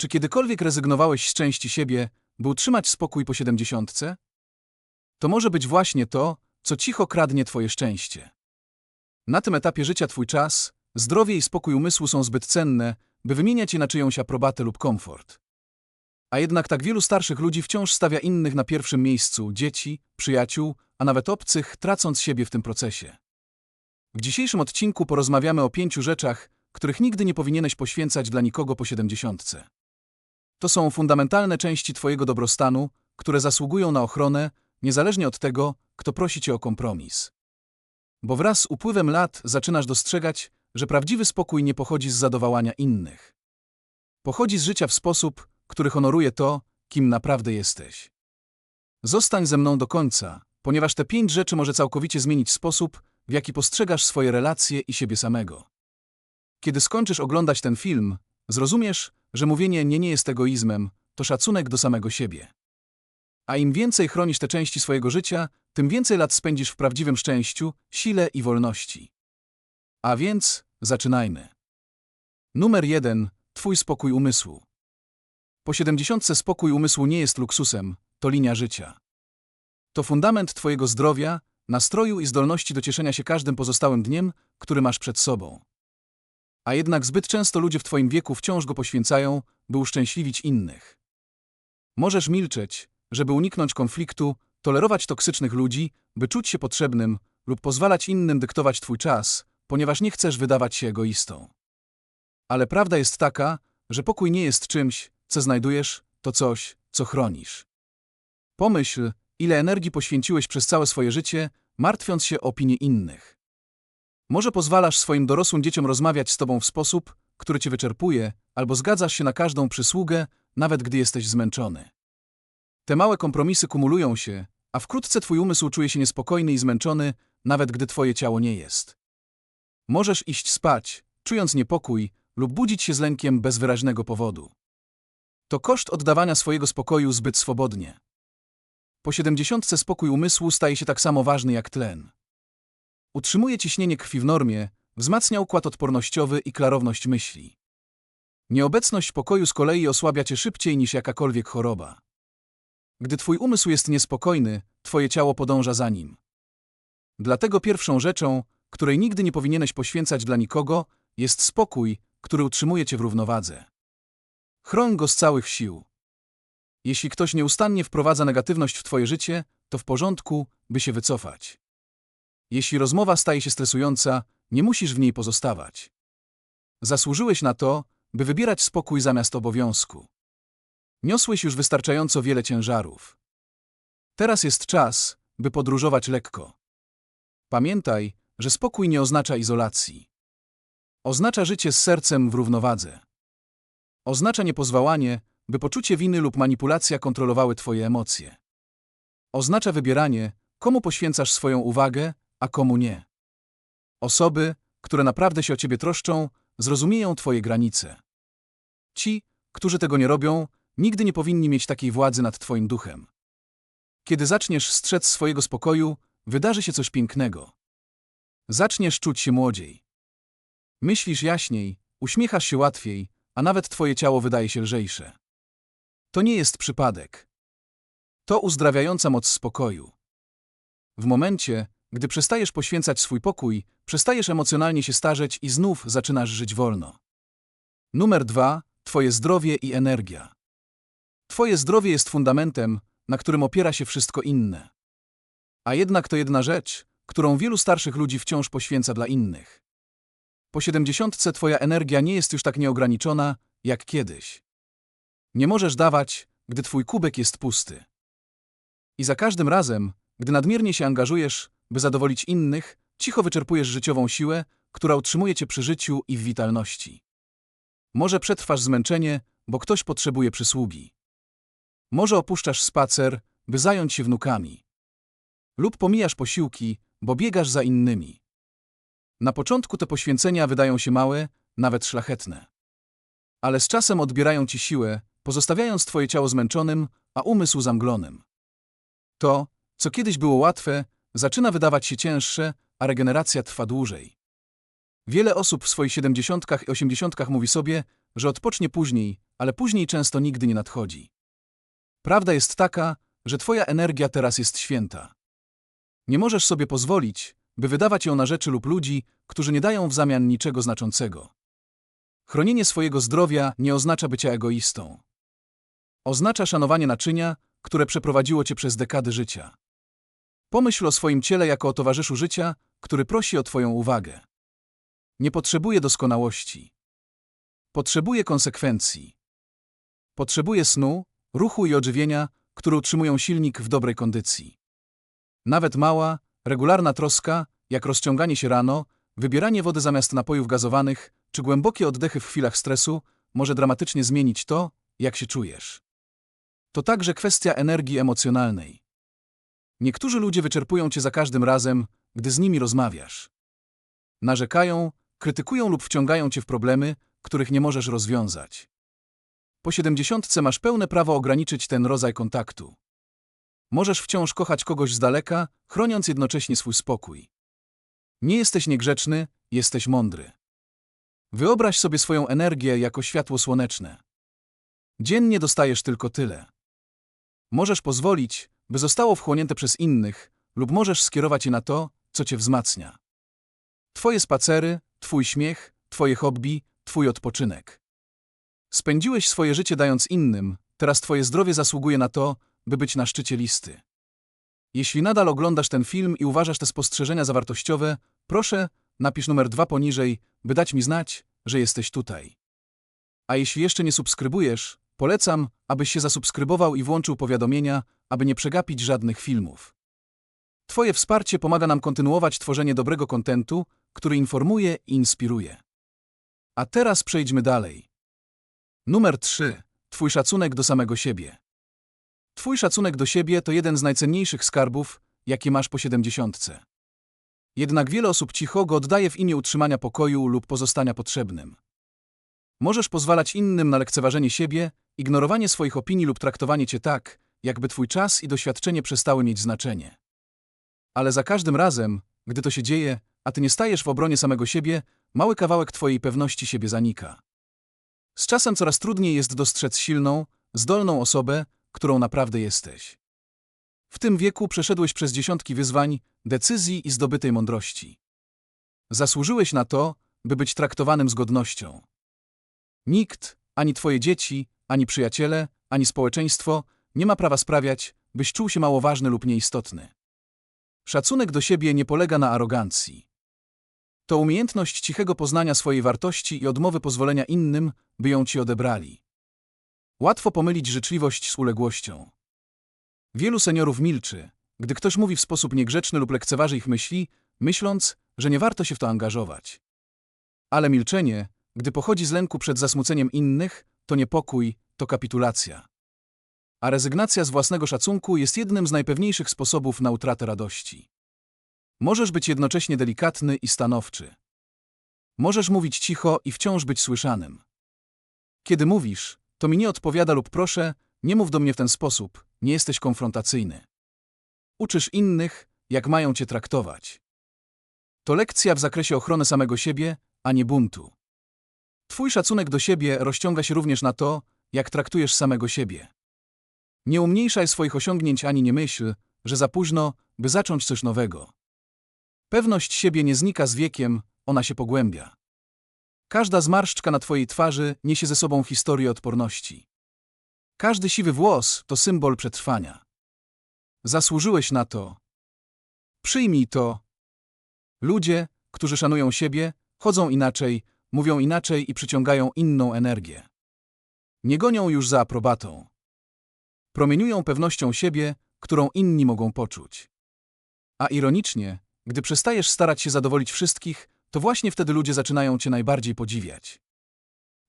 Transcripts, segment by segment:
Czy kiedykolwiek rezygnowałeś z części siebie, by utrzymać spokój po siedemdziesiątce? To może być właśnie to, co cicho kradnie twoje szczęście. Na tym etapie życia twój czas, zdrowie i spokój umysłu są zbyt cenne, by wymieniać je na czyjąś aprobatę lub komfort. A jednak tak wielu starszych ludzi wciąż stawia innych na pierwszym miejscu dzieci, przyjaciół, a nawet obcych, tracąc siebie w tym procesie. W dzisiejszym odcinku porozmawiamy o pięciu rzeczach, których nigdy nie powinieneś poświęcać dla nikogo po siedemdziesiątce. To są fundamentalne części Twojego dobrostanu, które zasługują na ochronę, niezależnie od tego, kto prosi Cię o kompromis. Bo wraz z upływem lat zaczynasz dostrzegać, że prawdziwy spokój nie pochodzi z zadowalania innych. Pochodzi z życia w sposób, który honoruje to, kim naprawdę jesteś. Zostań ze mną do końca, ponieważ te pięć rzeczy może całkowicie zmienić sposób, w jaki postrzegasz swoje relacje i siebie samego. Kiedy skończysz oglądać ten film, zrozumiesz, że mówienie nie nie jest egoizmem, to szacunek do samego siebie. A im więcej chronisz te części swojego życia, tym więcej lat spędzisz w prawdziwym szczęściu, sile i wolności. A więc zaczynajmy. Numer jeden. Twój spokój umysłu. Po siedemdziesiątce spokój umysłu nie jest luksusem, to linia życia. To fundament Twojego zdrowia, nastroju i zdolności do cieszenia się każdym pozostałym dniem, który masz przed sobą. A jednak zbyt często ludzie w Twoim wieku wciąż go poświęcają, by uszczęśliwić innych. Możesz milczeć, żeby uniknąć konfliktu, tolerować toksycznych ludzi, by czuć się potrzebnym lub pozwalać innym dyktować Twój czas, ponieważ nie chcesz wydawać się egoistą. Ale prawda jest taka, że pokój nie jest czymś, co znajdujesz, to coś, co chronisz. Pomyśl, ile energii poświęciłeś przez całe swoje życie, martwiąc się o opinie innych. Może pozwalasz swoim dorosłym dzieciom rozmawiać z tobą w sposób, który cię wyczerpuje, albo zgadzasz się na każdą przysługę, nawet gdy jesteś zmęczony. Te małe kompromisy kumulują się, a wkrótce twój umysł czuje się niespokojny i zmęczony, nawet gdy twoje ciało nie jest. Możesz iść spać, czując niepokój, lub budzić się z lękiem bez wyraźnego powodu. To koszt oddawania swojego spokoju zbyt swobodnie. Po siedemdziesiątce spokój umysłu staje się tak samo ważny jak tlen. Utrzymuje ciśnienie krwi w normie, wzmacnia układ odpornościowy i klarowność myśli. Nieobecność pokoju z kolei osłabia cię szybciej niż jakakolwiek choroba. Gdy twój umysł jest niespokojny, twoje ciało podąża za nim. Dlatego pierwszą rzeczą, której nigdy nie powinieneś poświęcać dla nikogo, jest spokój, który utrzymuje cię w równowadze. Chroń go z całych sił. Jeśli ktoś nieustannie wprowadza negatywność w twoje życie, to w porządku, by się wycofać. Jeśli rozmowa staje się stresująca, nie musisz w niej pozostawać. Zasłużyłeś na to, by wybierać spokój zamiast obowiązku. Niosłeś już wystarczająco wiele ciężarów. Teraz jest czas, by podróżować lekko. Pamiętaj, że spokój nie oznacza izolacji. Oznacza życie z sercem w równowadze. Oznacza niepozwalanie, by poczucie winy lub manipulacja kontrolowały Twoje emocje. Oznacza wybieranie, komu poświęcasz swoją uwagę, a komu nie. Osoby, które naprawdę się o Ciebie troszczą, zrozumieją Twoje granice. Ci, którzy tego nie robią, nigdy nie powinni mieć takiej władzy nad Twoim duchem. Kiedy zaczniesz strzec swojego spokoju, wydarzy się coś pięknego. Zaczniesz czuć się młodziej. Myślisz jaśniej, uśmiechasz się łatwiej, a nawet Twoje ciało wydaje się lżejsze. To nie jest przypadek. To uzdrawiająca moc spokoju. W momencie, gdy przestajesz poświęcać swój pokój, przestajesz emocjonalnie się starzeć i znów zaczynasz żyć wolno. Numer dwa. Twoje zdrowie i energia. Twoje zdrowie jest fundamentem, na którym opiera się wszystko inne. A jednak to jedna rzecz, którą wielu starszych ludzi wciąż poświęca dla innych. Po siedemdziesiątce twoja energia nie jest już tak nieograniczona, jak kiedyś. Nie możesz dawać, gdy twój kubek jest pusty. I za każdym razem, gdy nadmiernie się angażujesz, by zadowolić innych, cicho wyczerpujesz życiową siłę, która utrzymuje cię przy życiu i w witalności. Może przetrwasz zmęczenie, bo ktoś potrzebuje przysługi. Może opuszczasz spacer, by zająć się wnukami. Lub pomijasz posiłki, bo biegasz za innymi. Na początku te poświęcenia wydają się małe, nawet szlachetne. Ale z czasem odbierają ci siłę, pozostawiając twoje ciało zmęczonym, a umysł zamglonym. To, co kiedyś było łatwe, zaczyna wydawać się cięższe, a regeneracja trwa dłużej. Wiele osób w swoich siedemdziesiątkach i osiemdziesiątkach mówi sobie, że odpocznie później, ale później często nigdy nie nadchodzi. Prawda jest taka, że twoja energia teraz jest święta. Nie możesz sobie pozwolić, by wydawać ją na rzeczy lub ludzi, którzy nie dają w zamian niczego znaczącego. Chronienie swojego zdrowia nie oznacza bycia egoistą. Oznacza szanowanie naczynia, które przeprowadziło cię przez dekady życia. Pomyśl o swoim ciele jako o towarzyszu życia, który prosi o twoją uwagę. Nie potrzebuje doskonałości. Potrzebuje konsekwencji. Potrzebuje snu, ruchu i odżywienia, które utrzymują silnik w dobrej kondycji. Nawet mała, regularna troska, jak rozciąganie się rano, wybieranie wody zamiast napojów gazowanych czy głębokie oddechy w chwilach stresu, może dramatycznie zmienić to, jak się czujesz. To także kwestia energii emocjonalnej. Niektórzy ludzie wyczerpują cię za każdym razem, gdy z nimi rozmawiasz. Narzekają, krytykują lub wciągają cię w problemy, których nie możesz rozwiązać. Po siedemdziesiątce masz pełne prawo ograniczyć ten rodzaj kontaktu. Możesz wciąż kochać kogoś z daleka, chroniąc jednocześnie swój spokój. Nie jesteś niegrzeczny, jesteś mądry. Wyobraź sobie swoją energię jako światło słoneczne. Dziennie dostajesz tylko tyle. Możesz pozwolić, by zostało wchłonięte przez innych, lub możesz skierować je na to, co cię wzmacnia. Twoje spacery, twój śmiech, twoje hobby, twój odpoczynek. Spędziłeś swoje życie dając innym, teraz twoje zdrowie zasługuje na to, by być na szczycie listy. Jeśli nadal oglądasz ten film i uważasz te spostrzeżenia za wartościowe, proszę, napisz numer dwa poniżej, by dać mi znać, że jesteś tutaj. A jeśli jeszcze nie subskrybujesz, polecam, abyś się zasubskrybował i włączył powiadomienia, aby nie przegapić żadnych filmów. Twoje wsparcie pomaga nam kontynuować tworzenie dobrego kontentu, który informuje i inspiruje. A teraz przejdźmy dalej. Numer 3. Twój szacunek do samego siebie. Twój szacunek do siebie to jeden z najcenniejszych skarbów, jakie masz po siedemdziesiątce. Jednak wiele osób cicho go oddaje w imię utrzymania pokoju lub pozostania potrzebnym. Możesz pozwalać innym na lekceważenie siebie, ignorowanie swoich opinii lub traktowanie cię tak, jakby twój czas i doświadczenie przestały mieć znaczenie. Ale za każdym razem, gdy to się dzieje, a ty nie stajesz w obronie samego siebie, mały kawałek twojej pewności siebie zanika. Z czasem coraz trudniej jest dostrzec silną, zdolną osobę, którą naprawdę jesteś. W tym wieku przeszedłeś przez dziesiątki wyzwań, decyzji i zdobytej mądrości. Zasłużyłeś na to, by być traktowanym z godnością. Nikt, ani twoje dzieci, ani przyjaciele, ani społeczeństwo nie ma prawa sprawiać, byś czuł się mało ważny lub nieistotny. Szacunek do siebie nie polega na arogancji. To umiejętność cichego poznania swojej wartości i odmowy pozwolenia innym, by ją ci odebrali. Łatwo pomylić życzliwość z uległością. Wielu seniorów milczy, gdy ktoś mówi w sposób niegrzeczny lub lekceważy ich myśli, myśląc, że nie warto się w to angażować. Ale milczenie, gdy pochodzi z lęku przed zasmuceniem innych, to niepokój, to kapitulacja. A rezygnacja z własnego szacunku jest jednym z najpewniejszych sposobów na utratę radości. Możesz być jednocześnie delikatny i stanowczy. Możesz mówić cicho i wciąż być słyszanym. Kiedy mówisz, to mi nie odpowiada lub proszę, nie mów do mnie w ten sposób, nie jesteś konfrontacyjny. Uczysz innych, jak mają cię traktować. To lekcja w zakresie ochrony samego siebie, a nie buntu. Twój szacunek do siebie rozciąga się również na to, jak traktujesz samego siebie. Nie umniejszaj swoich osiągnięć ani nie myśl, że za późno, by zacząć coś nowego. Pewność siebie nie znika z wiekiem, ona się pogłębia. Każda zmarszczka na twojej twarzy niesie ze sobą historię odporności. Każdy siwy włos to symbol przetrwania. Zasłużyłeś na to. Przyjmij to. Ludzie, którzy szanują siebie, chodzą inaczej, mówią inaczej i przyciągają inną energię. Nie gonią już za aprobatą. Promieniują pewnością siebie, którą inni mogą poczuć. A ironicznie, gdy przestajesz starać się zadowolić wszystkich, to właśnie wtedy ludzie zaczynają cię najbardziej podziwiać.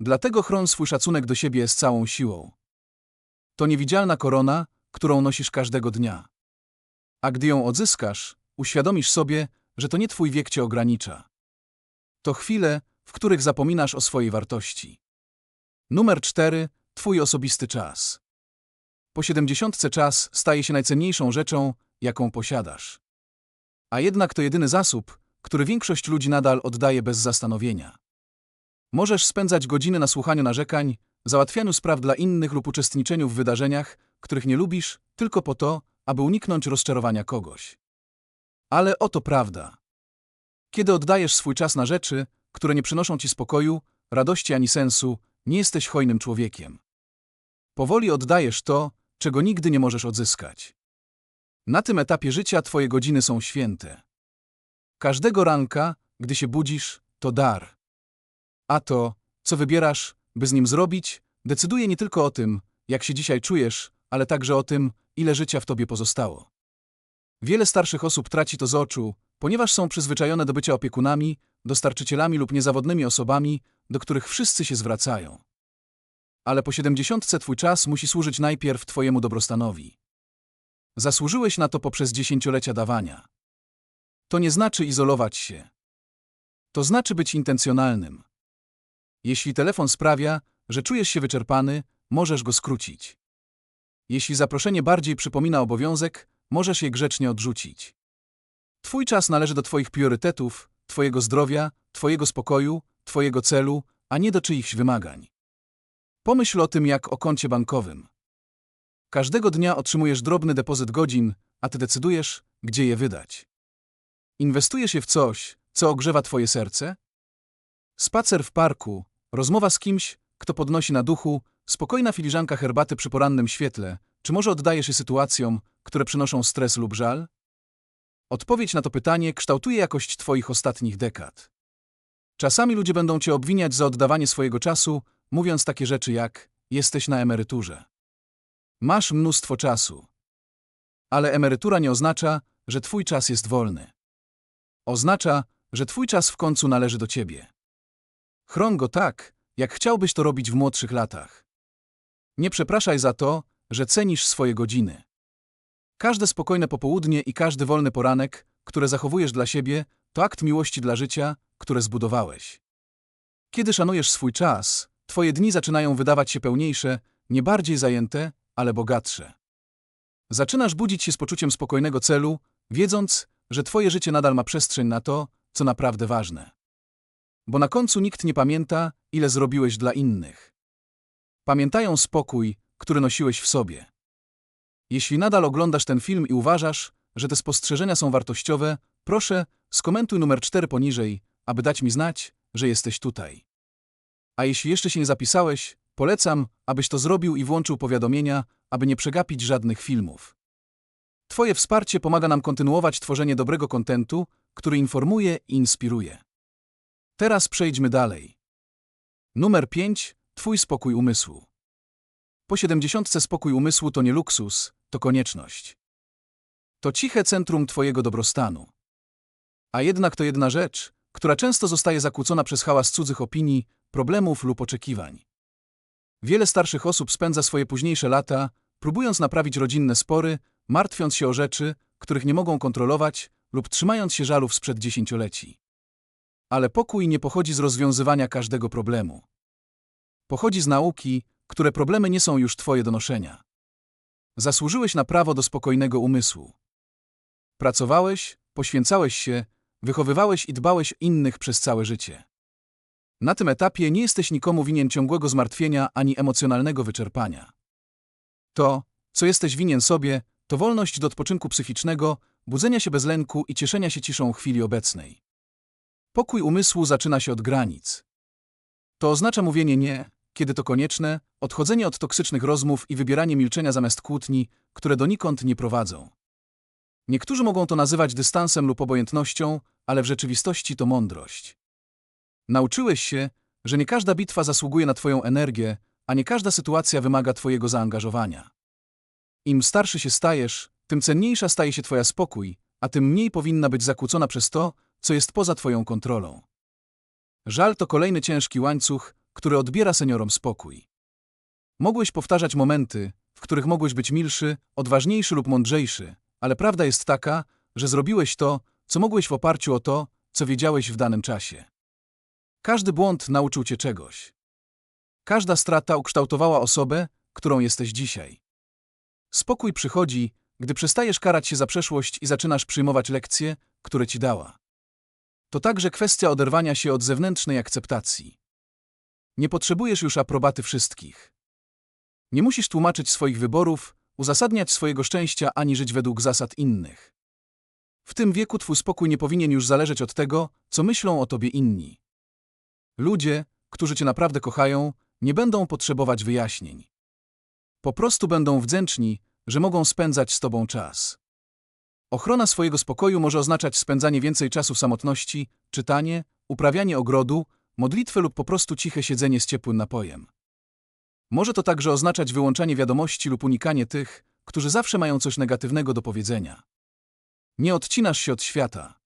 Dlatego chron swój szacunek do siebie z całą siłą. To niewidzialna korona, którą nosisz każdego dnia. A gdy ją odzyskasz, uświadomisz sobie, że to nie twój wiek cię ogranicza. To chwile, w których zapominasz o swojej wartości. Numer 4. Twój osobisty czas. Po siedemdziesiątce czas staje się najcenniejszą rzeczą, jaką posiadasz. A jednak to jedyny zasób, który większość ludzi nadal oddaje bez zastanowienia. Możesz spędzać godziny na słuchaniu narzekań, załatwianiu spraw dla innych lub uczestniczeniu w wydarzeniach, których nie lubisz, tylko po to, aby uniknąć rozczarowania kogoś. Ale oto prawda. Kiedy oddajesz swój czas na rzeczy, które nie przynoszą ci spokoju, radości ani sensu, nie jesteś hojnym człowiekiem. Powoli oddajesz to, czego nigdy nie możesz odzyskać. Na tym etapie życia twoje godziny są święte. Każdego ranka, gdy się budzisz, to dar. A to, co wybierasz, by z nim zrobić, decyduje nie tylko o tym, jak się dzisiaj czujesz, ale także o tym, ile życia w tobie pozostało. Wiele starszych osób traci to z oczu, ponieważ są przyzwyczajone do bycia opiekunami, dostarczycielami lub niezawodnymi osobami, do których wszyscy się zwracają. Ale po siedemdziesiątce twój czas musi służyć najpierw twojemu dobrostanowi. Zasłużyłeś na to poprzez dziesięciolecia dawania. To nie znaczy izolować się. To znaczy być intencjonalnym. Jeśli telefon sprawia, że czujesz się wyczerpany, możesz go skrócić. Jeśli zaproszenie bardziej przypomina obowiązek, możesz je grzecznie odrzucić. Twój czas należy do Twoich priorytetów, Twojego zdrowia, Twojego spokoju, Twojego celu, a nie do czyichś wymagań. Pomyśl o tym jak o koncie bankowym. Każdego dnia otrzymujesz drobny depozyt godzin, a Ty decydujesz, gdzie je wydać. Inwestujesz je w coś, co ogrzewa Twoje serce? Spacer w parku, rozmowa z kimś, kto podnosi na duchu, spokojna filiżanka herbaty przy porannym świetle, czy może oddajesz je sytuacjom, które przynoszą stres lub żal? Odpowiedź na to pytanie kształtuje jakość Twoich ostatnich dekad. Czasami ludzie będą Cię obwiniać za oddawanie swojego czasu, mówiąc takie rzeczy jak jesteś na emeryturze. Masz mnóstwo czasu. Ale emerytura nie oznacza, że Twój czas jest wolny. Oznacza, że Twój czas w końcu należy do Ciebie. Chron go tak, jak chciałbyś to robić w młodszych latach. Nie przepraszaj za to, że cenisz swoje godziny. Każde spokojne popołudnie i każdy wolny poranek, które zachowujesz dla siebie, to akt miłości dla życia, które zbudowałeś. Kiedy szanujesz swój czas, twoje dni zaczynają wydawać się pełniejsze, nie bardziej zajęte, ale bogatsze. Zaczynasz budzić się z poczuciem spokojnego celu, wiedząc, że twoje życie nadal ma przestrzeń na to, co naprawdę ważne. Bo na końcu nikt nie pamięta, ile zrobiłeś dla innych. Pamiętają spokój, który nosiłeś w sobie. Jeśli nadal oglądasz ten film i uważasz, że te spostrzeżenia są wartościowe, proszę, skomentuj numer 4 poniżej, aby dać mi znać, że jesteś tutaj. A jeśli jeszcze się nie zapisałeś, polecam, abyś to zrobił i włączył powiadomienia, aby nie przegapić żadnych filmów. Twoje wsparcie pomaga nam kontynuować tworzenie dobrego kontentu, który informuje i inspiruje. Teraz przejdźmy dalej. Numer 5. Twój spokój umysłu. Po siedemdziesiątce spokój umysłu to nie luksus, to konieczność. To ciche centrum Twojego dobrostanu. A jednak to jedna rzecz, która często zostaje zakłócona przez hałas cudzych opinii, problemów lub oczekiwań. Wiele starszych osób spędza swoje późniejsze lata, próbując naprawić rodzinne spory, martwiąc się o rzeczy, których nie mogą kontrolować lub trzymając się żalów sprzed dziesięcioleci. Ale pokój nie pochodzi z rozwiązywania każdego problemu. Pochodzi z nauki, które problemy nie są już Twoje do noszenia. Zasłużyłeś na prawo do spokojnego umysłu. Pracowałeś, poświęcałeś się, wychowywałeś i dbałeś innych przez całe życie. Na tym etapie nie jesteś nikomu winien ciągłego zmartwienia ani emocjonalnego wyczerpania. To, co jesteś winien sobie, to wolność do odpoczynku psychicznego, budzenia się bez lęku i cieszenia się ciszą chwili obecnej. Pokój umysłu zaczyna się od granic. To oznacza mówienie nie, kiedy to konieczne, odchodzenie od toksycznych rozmów i wybieranie milczenia zamiast kłótni, które donikąd nie prowadzą. Niektórzy mogą to nazywać dystansem lub obojętnością, ale w rzeczywistości to mądrość. Nauczyłeś się, że nie każda bitwa zasługuje na Twoją energię, a nie każda sytuacja wymaga Twojego zaangażowania. Im starszy się stajesz, tym cenniejsza staje się Twoja spokój, a tym mniej powinna być zakłócona przez to, co jest poza Twoją kontrolą. Żal to kolejny ciężki łańcuch, który odbiera seniorom spokój. Mogłeś powtarzać momenty, w których mogłeś być milszy, odważniejszy lub mądrzejszy, ale prawda jest taka, że zrobiłeś to, co mogłeś w oparciu o to, co wiedziałeś w danym czasie. Każdy błąd nauczył cię czegoś. Każda strata ukształtowała osobę, którą jesteś dzisiaj. Spokój przychodzi, gdy przestajesz karać się za przeszłość i zaczynasz przyjmować lekcje, które ci dała. To także kwestia oderwania się od zewnętrznej akceptacji. Nie potrzebujesz już aprobaty wszystkich. Nie musisz tłumaczyć swoich wyborów, uzasadniać swojego szczęścia ani żyć według zasad innych. W tym wieku twój spokój nie powinien już zależeć od tego, co myślą o tobie inni. Ludzie, którzy cię naprawdę kochają, nie będą potrzebować wyjaśnień. Po prostu będą wdzięczni, że mogą spędzać z tobą czas. Ochrona swojego spokoju może oznaczać spędzanie więcej czasu w samotności, czytanie, uprawianie ogrodu, modlitwę lub po prostu ciche siedzenie z ciepłym napojem. Może to także oznaczać wyłączanie wiadomości lub unikanie tych, którzy zawsze mają coś negatywnego do powiedzenia. Nie odcinasz się od świata.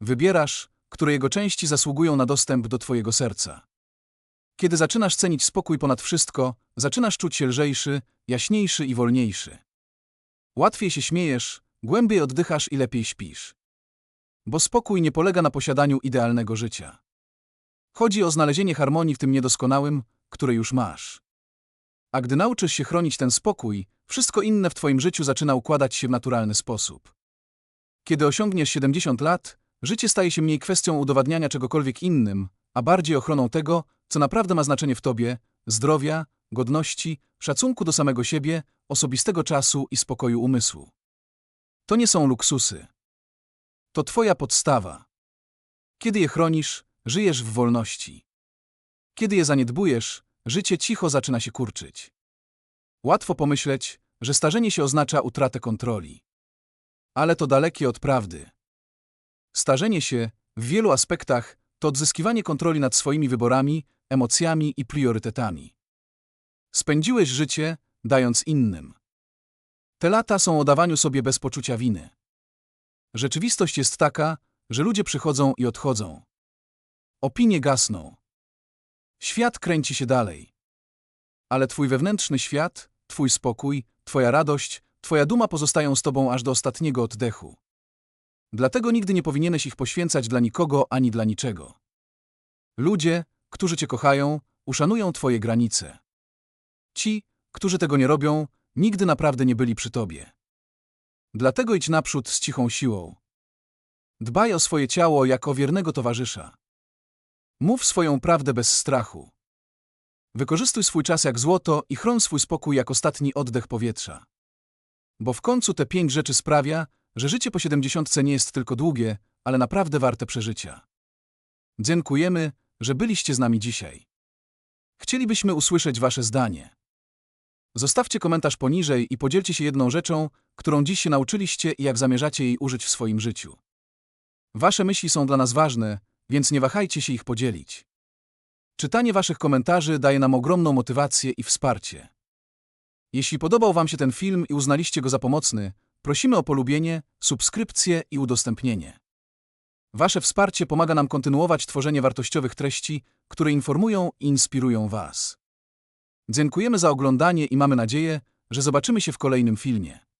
Wybierasz, które jego części zasługują na dostęp do twojego serca. Kiedy zaczynasz cenić spokój ponad wszystko, zaczynasz czuć się lżejszy, jaśniejszy i wolniejszy. Łatwiej się śmiejesz, głębiej oddychasz i lepiej śpisz. Bo spokój nie polega na posiadaniu idealnego życia. Chodzi o znalezienie harmonii w tym niedoskonałym, które już masz. A gdy nauczysz się chronić ten spokój, wszystko inne w twoim życiu zaczyna układać się w naturalny sposób. Kiedy osiągniesz 70 lat, życie staje się mniej kwestią udowadniania czegokolwiek innym, a bardziej ochroną tego, co naprawdę ma znaczenie w tobie, zdrowia, godności, szacunku do samego siebie, osobistego czasu i spokoju umysłu. To nie są luksusy. To twoja podstawa. Kiedy je chronisz, żyjesz w wolności. Kiedy je zaniedbujesz, życie cicho zaczyna się kurczyć. Łatwo pomyśleć, że starzenie się oznacza utratę kontroli. Ale to dalekie od prawdy. Starzenie się, w wielu aspektach, to odzyskiwanie kontroli nad swoimi wyborami, emocjami i priorytetami. Spędziłeś życie, dając innym. Te lata są o dawaniu sobie bez poczucia winy. Rzeczywistość jest taka, że ludzie przychodzą i odchodzą. Opinie gasną. Świat kręci się dalej. Ale twój wewnętrzny świat, twój spokój, twoja radość, twoja duma pozostają z tobą aż do ostatniego oddechu. Dlatego nigdy nie powinieneś ich poświęcać dla nikogo ani dla niczego. Ludzie, którzy cię kochają, uszanują twoje granice. Ci, którzy tego nie robią, nigdy naprawdę nie byli przy tobie. Dlatego idź naprzód z cichą siłą. Dbaj o swoje ciało jak o wiernego towarzysza. Mów swoją prawdę bez strachu. Wykorzystuj swój czas jak złoto i chron swój spokój jak ostatni oddech powietrza. Bo w końcu te pięć rzeczy sprawia, że życie po siedemdziesiątce nie jest tylko długie, ale naprawdę warte przeżycia. Dziękujemy, że byliście z nami dzisiaj. Chcielibyśmy usłyszeć Wasze zdanie. Zostawcie komentarz poniżej i podzielcie się jedną rzeczą, którą dziś się nauczyliście i jak zamierzacie jej użyć w swoim życiu. Wasze myśli są dla nas ważne, więc nie wahajcie się ich podzielić. Czytanie Waszych komentarzy daje nam ogromną motywację i wsparcie. Jeśli podobał Wam się ten film i uznaliście go za pomocny, prosimy o polubienie, subskrypcję i udostępnienie. Wasze wsparcie pomaga nam kontynuować tworzenie wartościowych treści, które informują i inspirują Was. Dziękujemy za oglądanie i mamy nadzieję, że zobaczymy się w kolejnym filmie.